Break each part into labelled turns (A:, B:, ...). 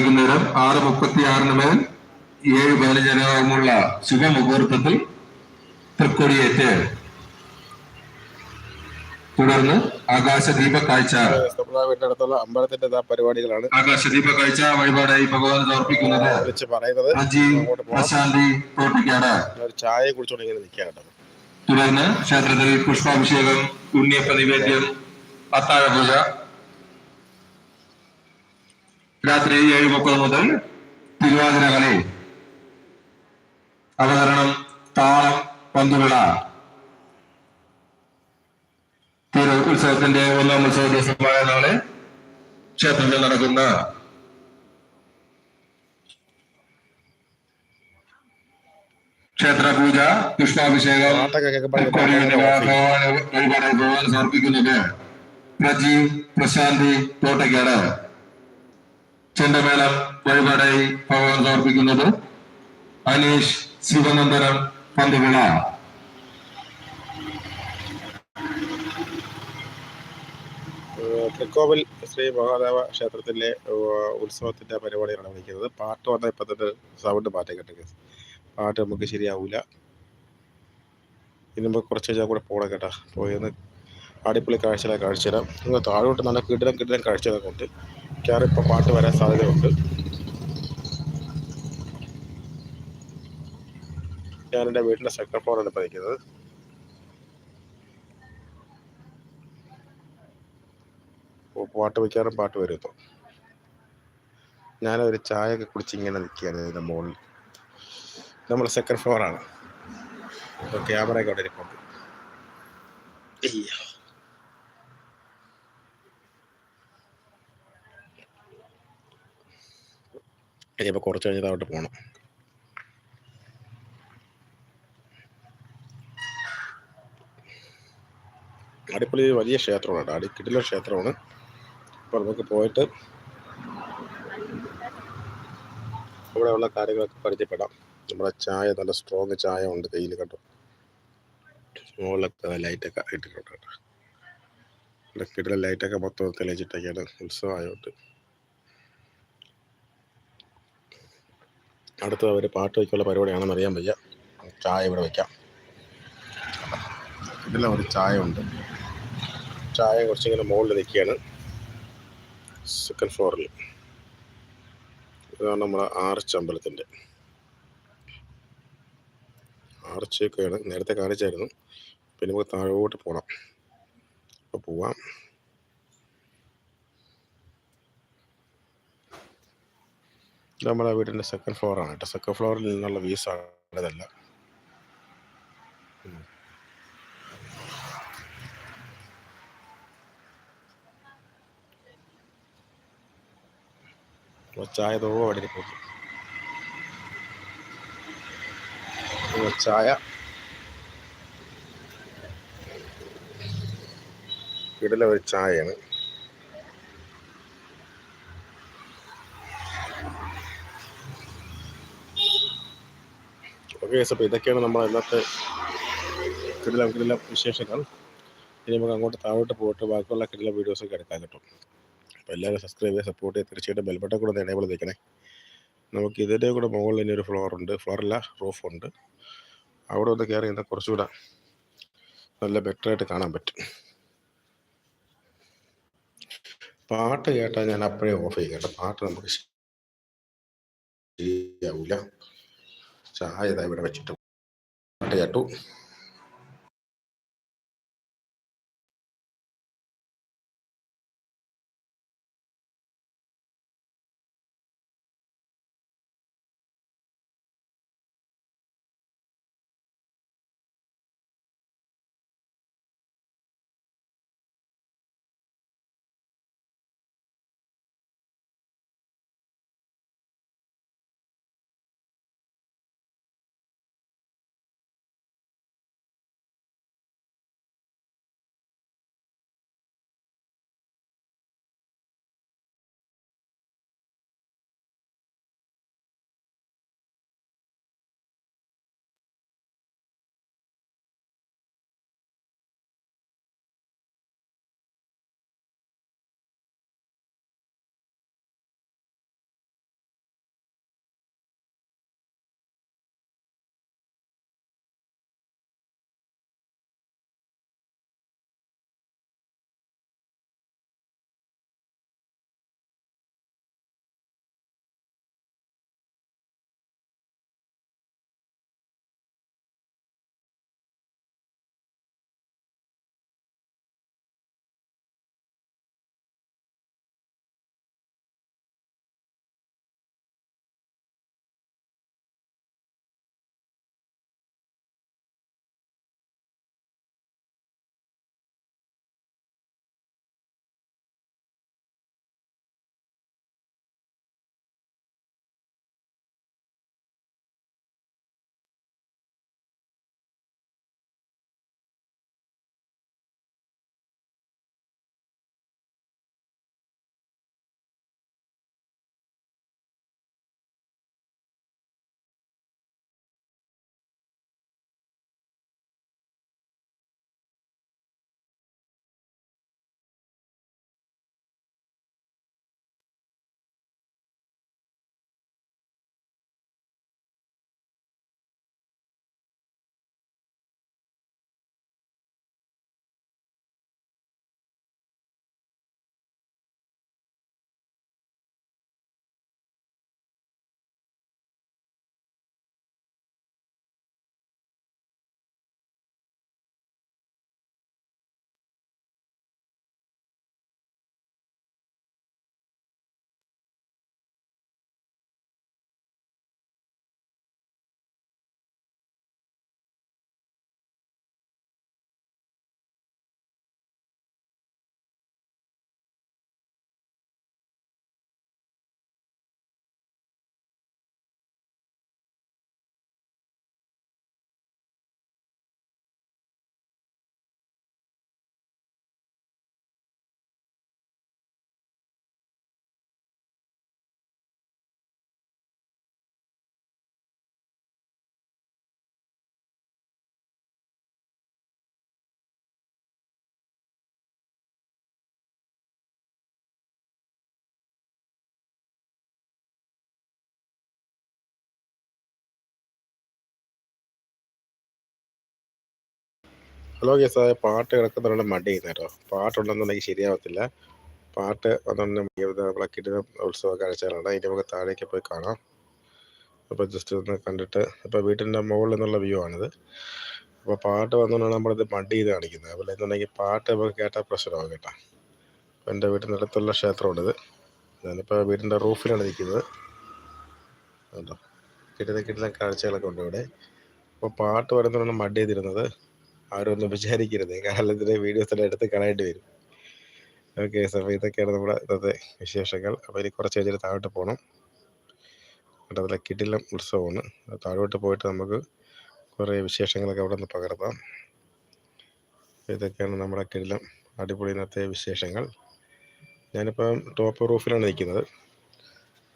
A: വൈകുന്നേരം ആറ് മുപ്പത്തി ആറിന് മേൽ ഏഴ് പതിനഞ്ചിനകമുള്ള ശുഭമുഹൂർത്തത്തിൽ തൃക്കൊടിയേറ്റ് തുടർന്ന് ആകാശദീപ കാഴ്ച.
B: അമ്പലത്തിന്റെ പരിപാടികളാണ്.
A: ആകാശദീപ കാഴ്ച വഴിപാടായി ഭഗവാൻ സമർപ്പിക്കുന്നത്.
B: പറയുന്നത്
A: പ്രശാന്തി
B: പ്രവർത്തിക്കാണ് ചായ കുടിച്ചോണ്ട് ഇങ്ങനെ
A: തുടർന്ന് ക്ഷേത്രത്തിൽ പുഷ്പാഭിഷേകം ഉണ്ണിയപ്പ നിവേദ്യം അത്താഴ പൂജ രാത്രി ഏഴ് മുപ്പത് മുതൽ തിരുവാതിര കളി. അവതരണം താളം പന്തുവിള. തിരു ഉത്സവത്തിന്റെ ഒന്നാം ഉത്സവ ദിവസമായ നാളെ ക്ഷേത്രത്തിൽ നടക്കുന്ന ക്ഷേത്രപൂജ പുഷ്പാഭിഷേകം ഭഗവാൻ സമർപ്പിക്കുന്നത്. പ്രജി പ്രശാന്തി തോട്ടയ്ക്കാട് ചെണ്ടമേളം വഴിപാടായി ഭഗവാൻ സമർപ്പിക്കുന്നത് അനീഷ് ശിവനന്ദനം പന്തുവിള
B: തൃക്കോവിൽ ശ്രീ മഹാദേവ ക്ഷേത്രത്തിലെ ഉത്സവത്തിന്റെ പരിപാടിയാണ് വിളിക്കുന്നത് പാട്ട് വന്ന ഇപ്പൊ തന്നെ സൗണ്ട് മാറ്റം കേട്ടോ പാട്ട് നമുക്ക് ശരിയാവൂല. ഇനി നമുക്ക് കുറച്ച് കഴിഞ്ഞാൽ കൂടെ പോകണം കേട്ടാ. പോയെന്ന് അടിപൊളി കാഴ്ചകളെ കാഴ്ച തരാം താഴോട്ട് നല്ല കിടിലം കിടിലം കാഴ്ചകളൊക്കെ ഉണ്ട്. മിക്കവാറും ഇപ്പോൾ പാട്ട് വരാൻ സാധ്യതയുണ്ട്. ഞാൻ എന്റെ വീട്ടിലെ സെക്കൻഡ് ഫ്ലോറാണ് ഇപ്പോൾ പാട്ട് വയ്ക്കാറും പാട്ട് വരുന്നു ഞാനൊരു ചായ ഒക്കെ കുടിച്ച് ഇങ്ങനെ നിൽക്കുകയാണ് ഇതിന്റെ മുകളിൽ. നമ്മൾ സെക്കൻഡ് ഫ്ലോറാണ് അപ്പോൾ ക്യാമറ ഒക്കെ അവിടെ ഇരിപ്പുണ്ട്. അയ്യോ. ഇനിയിപ്പോൾ കുറച്ച് കഴിഞ്ഞിട്ട് അങ്ങോട്ട് പോകണം അടിപൊളി വലിയ ക്ഷേത്രമാണ് കേട്ടോ. അടിക്കിടില ക്ഷേത്രമാണ്. അപ്പോൾ നമുക്ക് പോയിട്ട് ഇവിടെയുള്ള കാര്യങ്ങളൊക്കെ പരിചയപ്പെടാം. നമ്മുടെ ചായ നല്ല സ്ട്രോങ് ചായ ഉണ്ട് കയ്യിൽ കേട്ടോ. മുകളിലൊക്കെ ലൈറ്റൊക്കെ ഇട്ടിട്ടുണ്ട് കേട്ടോ. ഇവിടെ കിടില ലൈറ്റൊക്കെ മൊത്തം തെളിയിച്ചിട്ടൊക്കെയാണ് ഉത്സവം ആയതുകൊണ്ട് അടുത്ത അവർ പാട്ട് വയ്ക്കുള്ള പരിപാടിയാണെന്ന് അറിയാൻ വയ്യ. ചായ ഇവിടെ വയ്ക്കാം. ഇതെല്ലാം ഒരു ചായ ഉണ്ട് ചായ കുറച്ചിങ്ങനെ മുകളിൽ നിൽക്കുകയാണ്. സെക്കൻഡ് ഫ്ലോറിൽ ഇതാണ് നമ്മുടെ ആർച്ച് അമ്പലത്തിന്റെ. ആർച്ചൊക്കെയാണ് നേരത്തെ കാണിച്ചായിരുന്നു. പിന്നെ നമുക്ക് താഴോട്ട് പോകണം അപ്പോൾ പോവാം. നമ്മുടെ വീടിന്റെ സെക്കൻഡ് ഫ്ലോറാണ് കേട്ടോ. സെക്കൻഡ് ഫ്ലോറിൽ നിന്നുള്ള വ്യൂസാണ് ഇതല്ല. ചായ തോ അവിടെ ചായ. ഇടല ഒരു ചായയാണ്. ഓക്കെ അപ്പോൾ ഇതൊക്കെയാണ് നമ്മൾ ഇന്നത്തെ കിടിലം കിടിലം വിശേഷങ്ങൾ. ഇനി നമുക്ക് അങ്ങോട്ട് താഴോട്ട് പോയിട്ട് ബാക്കിയുള്ള കിടിലം വീഡിയോസൊക്കെ എടുക്കാൻ കിട്ടും. അപ്പോൾ എല്ലാവരും സബ്സ്ക്രൈബ് ചെയ്ത് സപ്പോർട്ട് ചെയ്ത് തീർച്ചയായിട്ടും ബെൽബട്ടൺ കൂടെ ഒന്ന് എനേബിൾ ചെയ്തേക്കണേ. നമുക്ക് ഇതിന്റെ കൂടെ മുകളിൽ തന്നെ ഒരു ഫ്ലോർ ഉണ്ട്. ഫ്ലോറല്ല ഉണ്ട്. അവിടെ ഒന്ന് കയറി എന്നാൽ കുറച്ചുകൂടെ നല്ല ബെറ്ററായിട്ട് കാണാൻ പറ്റും. പാട്ട് കേട്ടാൽ ഞാൻ അപ്പോഴേ ഓഫ് ചെയ്യാം പാട്ട് നമുക്ക് ശരിയാവില്ല ചായ ഇതാ ഇവിടെ വെച്ചിട്ട്. കേട്ടു ഹലോ കേസ് പാട്ട് കിടക്കുന്നവരുടെ മടി കേട്ടോ. പാട്ടുണ്ടെന്നുണ്ടെങ്കിൽ ശരിയാവത്തില്ല. പാട്ട് വന്നുണ്ടെങ്കിൽ നമ്മളെ കിട്ടുന്ന ഉത്സവ കാഴ്ചകളാണ്. അതിന്റെ നമുക്ക് താഴേക്ക് പോയി കാണാം. അപ്പോൾ ജസ്റ്റ് ഒന്ന് കണ്ടിട്ട് ഇപ്പോൾ വീട്ടിന്റെ മുകളിൽ നിന്നുള്ള വ്യൂ ആണിത്. അപ്പോൾ പാട്ട് വന്നുകൊണ്ടാണ് നമ്മളിത് മടി ചെയ്ത് കാണിക്കുന്നത്. അപ്പോൾ എന്നുണ്ടെങ്കിൽ പാട്ട് നമുക്ക് കേട്ടാൽ പ്രശ്നമാകും കേട്ടോ. എന്റെ വീട്ടിന്റെ അടുത്തുള്ള ക്ഷേത്രമാണിത് ഞാനിപ്പോൾ വീടിന്റെ റൂഫിലാണ് നിൽക്കുന്നത്. കേട്ടോ കിട്ടുന്ന കിട്ടുന്ന കാഴ്ചകളൊക്കെ ഉണ്ട് ഇവിടെ. അപ്പോൾ പാട്ട് വരുന്നതാണ് മടി ചെയ്തിരുന്നത്. ഒന്നും വിചാരിക്കരുത്. കാരണം വീഡിയോസ് എല്ലാം എടുത്ത് കളയേണ്ടി വരും. ഓക്കെ അപ്പോൾ ഇതൊക്കെയാണ് നമ്മുടെ ഇന്നത്തെ വിശേഷങ്ങൾ. അപ്പോൾ ഇനി കുറച്ച് കഴിഞ്ഞിട്ട് താഴോട്ട് പോകണം അവിടെ അതിലെ കിടിലം ഉത്സവമാണ്. താഴോട്ട് പോയിട്ട് നമുക്ക് കുറേ വിശേഷങ്ങളൊക്കെ അവിടെ നിന്ന് പകർത്താം. ഇതൊക്കെയാണ് നമ്മുടെ കിടിലം അടിപൊളി ഇന്നത്തെ വിശേഷങ്ങൾ. ഞാനിപ്പം ടോപ്പ് റൂഫിലാണ് നിൽക്കുന്നത്.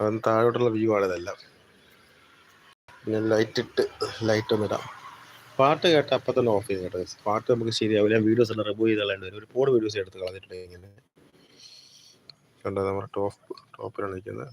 B: അതിന് താഴോട്ടുള്ള വ്യൂ ആണ് ഇതെല്ലാം. പിന്നെ ലൈറ്റ് ഇട്ട് ലൈറ്റ് ഒന്ന് ഇടാം പാട്ട് കേട്ട അപ്പം തന്നെ ഓഫ് ചെയ്ത് പാട്ട് നമുക്ക് ശരിയാവില്ല. വീഡിയോസ് എല്ലാം റിമൂവ് ചെയ്ത് കളയേണ്ടി വരും. ഒരുപാട് വീഡിയോസ് എടുത്ത് കളഞ്ഞിട്ടുണ്ട് ഇങ്ങനെ. കണ്ടോ നമ്മുടെ ടോപ്പ് ടോപ്പിലാണ് നിൽക്കുന്നത്.